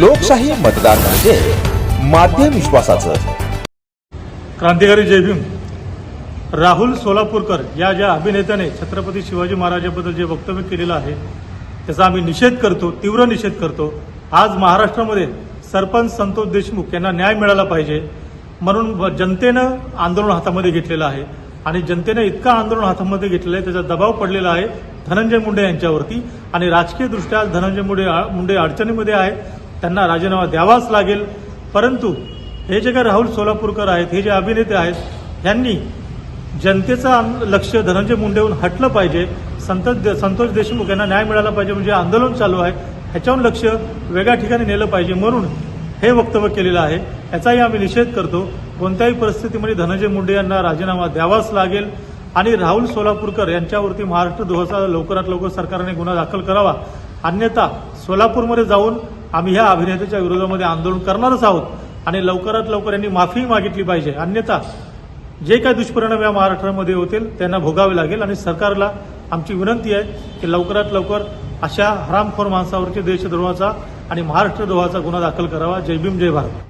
लोकशाही मतदान म्हणजे माध्यम विश्वासाचं. क्रांतिकारी जय भीम. राहुल सोलापूरकर या ज्या अभिनेत्याने छत्रपती शिवाजी महाराजांबद्दल जे वक्तव्य केलेलं आहे त्याचा आम्ही निषेध करतो तीव्र निषेध करतो. आज महाराष्ट्रामध्ये सरपंच संतोष देशमुख यांना न्याय मिळाला पाहिजे म्हणून जनतेनं आंदोलन हातामध्ये घेतलेलं आहे. आणि जनतेनं इतकं आंदोलन हातामध्ये घेतलेलं आहे त्याचा दबाव पडलेला आहे धनंजय मुंडे यांच्यावरती. आणि राजकीयदृष्ट्या धनंजय मुंडे मुंडे अडचणीमध्ये आहे. त्यांना राजीनामा द्यावाच लागेल. परंतु हे जे काही राहुल सोलापूरकर आहेत हे जे अभिनेते आहेत यांनी जनतेचं आम- लक्ष धनंजय मुंडेहून हटलं पाहिजे. संतोष संतोष देशमुख यांना न्याय मिळाला पाहिजे म्हणजे आंदोलन चालू आहे. ह्याच्याहून लक्ष वेगळ्या ठिकाणी नेलं पाहिजे म्हणून हे वक्तव्य केलेलं आहे. याचाही आम्ही निषेध करतो. कोणत्याही परिस्थितीमध्ये धनंजय मुंडे यांना राजीनामा द्यावाच लागेल. आणि राहुल सोलापूरकर यांच्यावरती महाराष्ट्र ध्वजाचा लवकरात लवकर सरकारने गुन्हा दाखल करावा. अन्यथा सोलापूरमध्ये जाऊन आम्ही ह्या अभिनेत्याच्या विरोधामध्ये आंदोलन करणारच आहोत आणि लवकरात लवकर यांनी माफी मागितली पाहिजे. अन्यथा जे काही दुष्परिणाम या महाराष्ट्रामध्ये होतील त्यांना भोगावे लागेल आणि सरकारला आमची विनंती आहे की लवकरात लवकर अशा हरामखोर माणसावरची देशद्रोहाचा आणि महाराष्ट्रद्रोहाचा गुन्हा दाखल करावा. जय भीम जय भारत.